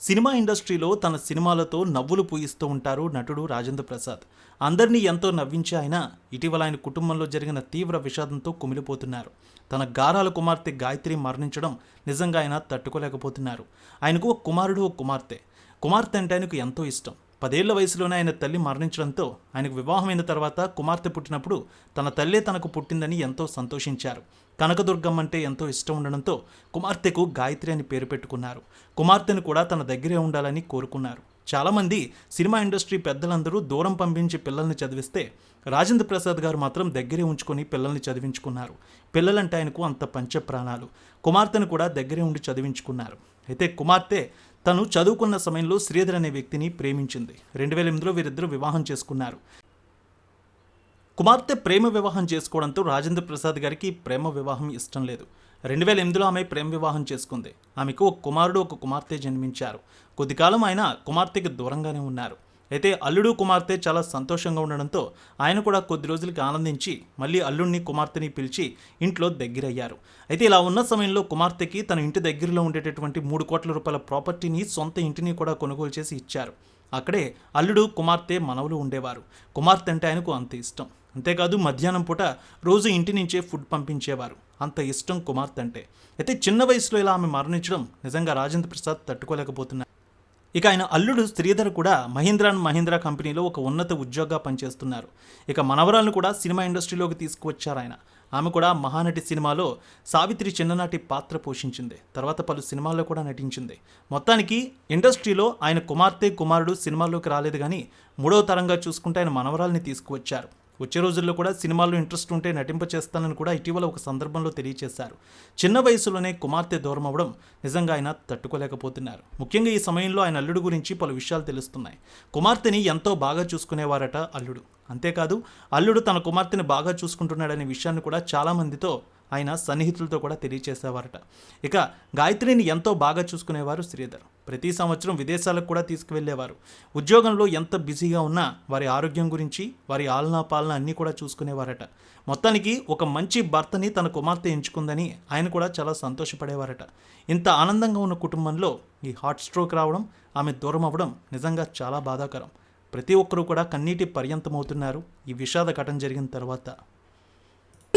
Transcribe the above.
Cinema ఇండస్ట్రీలో తన సినిమాలతో నవ్వులు పూయిస్తూ ఉంటారు నటుడు రాజేంద్ర ప్రసాద్. అందరినీ ఎంతో నవ్వించే ఆయన ఇటీవల ఆయన కుటుంబంలో జరిగిన తీవ్ర విషాదంతో కుమిలిపోతున్నారు. తన గారాల కుమార్తె గాయత్రి మరణించడం నిజంగా ఆయన తట్టుకోలేకపోతున్నారు. ఆయనకు ఒక కుమారుడు ఒక కుమార్తె. కుమార్తె అంటే ఆయనకు ఎంతో ఇష్టం. పదేళ్ళ వయసులోనే ఆయన తల్లి మరణించడంతో ఆయనకు వివాహమైన తర్వాత కుమార్తె పుట్టినప్పుడు తన తల్లే తనకు పుట్టిందని ఎంతో సంతోషించారు. కనకదుర్గం అంటే ఎంతో ఇష్టం ఉండడంతో కుమార్తెకు గాయత్రి అని పేరు పెట్టుకున్నారు. కుమార్తెను కూడా తన దగ్గరే ఉండాలని కోరుకున్నారు. చాలామంది సినిమా ఇండస్ట్రీ పెద్దలందరూ దూరం పంపించి పిల్లల్ని చదివిస్తే రాజేంద్ర ప్రసాద్ గారు మాత్రం దగ్గరే ఉంచుకొని పిల్లల్ని చదివించుకున్నారు. పిల్లలంటే ఆయనకు అంత పంచ ప్రాణాలు కుమార్తెను కూడా దగ్గరే ఉండి చదివించుకున్నారు. అయితే కుమార్తె తను చదువుకున్న సమయంలో శ్రీధర్ అనే వ్యక్తిని ప్రేమించింది. రెండు వేల ఎనిమిదిలో వీరిద్దరూ వివాహం చేసుకున్నారు. కుమార్తె ప్రేమ వివాహం చేసుకోవడంతో రాజేంద్ర ప్రసాద్ గారికి ప్రేమ వివాహం ఇష్టం లేదు. రెండు వేల ఎనిమిదిలో ఆమె ప్రేమ వివాహం చేసుకుంది. ఆమెకు ఒక కుమారుడు ఒక కుమార్తె జన్మించారు. కొద్దికాలం ఆయన కుమార్తెకి దూరంగానే ఉన్నారు. అయితే అల్లుడు కుమార్తె చాలా సంతోషంగా ఉండడంతో ఆయన కూడా కొద్ది రోజులకి ఆనందించి మళ్ళీ అల్లుడిని కుమార్తెని పిలిచి ఇంట్లో దగ్గరయ్యారు. అయితే ఇలా ఉన్న సమయంలో కుమార్తెకి తన ఇంటి దగ్గరలో ఉండేటటువంటి మూడు కోట్ల రూపాయల ప్రాపర్టీని సొంత ఇంటిని కూడా కొనుగోలు చేసి ఇచ్చారు. అక్కడే అల్లుడు కుమార్తె మనవలు ఉండేవారు. కుమార్తె అంటే ఆయనకు అంత ఇష్టం. అంతేకాదు మధ్యాహ్నం పూట రోజు ఇంటి నుంచే ఫుడ్ పంపించేవారు. అంత ఇష్టం కుమార్తె అంటే అయితే చిన్న వయసులో ఇలా ఆమె మరణించడం నిజంగా రాజేంద్ర ప్రసాద్ తట్టుకోలేకపోతున్నారు ఇక ఆయన అల్లుడు శ్రీధర్ కూడా మహీంద్రా అండ్ మహీంద్రా కంపెనీలో ఒక ఉన్నత ఉద్యోగంగా పనిచేస్తున్నారు. ఇక మనవరాలను కూడా సినిమా ఇండస్ట్రీలోకి తీసుకువచ్చారు ఆయన. ఆమె కూడా మహానటి సినిమాలో సావిత్రి చిన్ననాటి పాత్ర పోషించింది. తర్వాత పలు సినిమాల్లో కూడా నటించింది. మొత్తానికి ఇండస్ట్రీలో ఆయన కుమార్తె కుమారుడు సినిమాల్లోకి రాలేదు కానీ మూడో తరంగా చూసుకుంటే ఆయన మనవరాల్ని తీసుకువచ్చారు. వచ్చే రోజుల్లో కూడా సినిమాల్లో ఇంట్రెస్ట్ ఉంటే నటింప చేస్తానని కూడా ఇటీవల ఒక సందర్భంలో తెలియజేశారు చిన్న వయసులోనే కుమార్తె దూరం అవడం నిజంగా ఆయన తట్టుకోలేకపోతున్నారు. ముఖ్యంగా ఈ సమయంలో ఆయన అల్లుడు గురించి పలు విషయాలు తెలుస్తున్నాయి. కుమార్తెని ఎంతో బాగా చూసుకునేవారట అల్లుడు. అంతేకాదు అల్లుడు తన కుమార్తెని బాగా చూసుకుంటున్నాడనే విషయాన్ని కూడా చాలామందితో ఆయన సన్నిహితులతో కూడా తెలియచేసేవారట. ఇక గాయత్రిని ఎంతో బాగా చూసుకునేవారు శ్రీధర్. ప్రతి సంవత్సరం విదేశాలకు కూడా తీసుకువెళ్ళేవారు. ఉద్యోగంలో ఎంత బిజీగా ఉన్నా వారి ఆరోగ్యం గురించి వారి ఆలనా పాలన అన్నీ కూడా చూసుకునేవారట. మొత్తానికి ఒక మంచి భర్తని తన కుమార్తె ఎంచుకుందని ఆయన కూడా చాలా సంతోషపడేవారట. ఇంత ఆనందంగా ఉన్న కుటుంబంలో ఈ హార్ట్ స్ట్రోక్ రావడం ఆమె దూరం అవ్వడం నిజంగా చాలా బాధాకరం. ప్రతి ఒక్కరూ కూడా కన్నీటి పర్యంతమవుతున్నారు. ఈ విషాద ఘటన జరిగిన తర్వాత.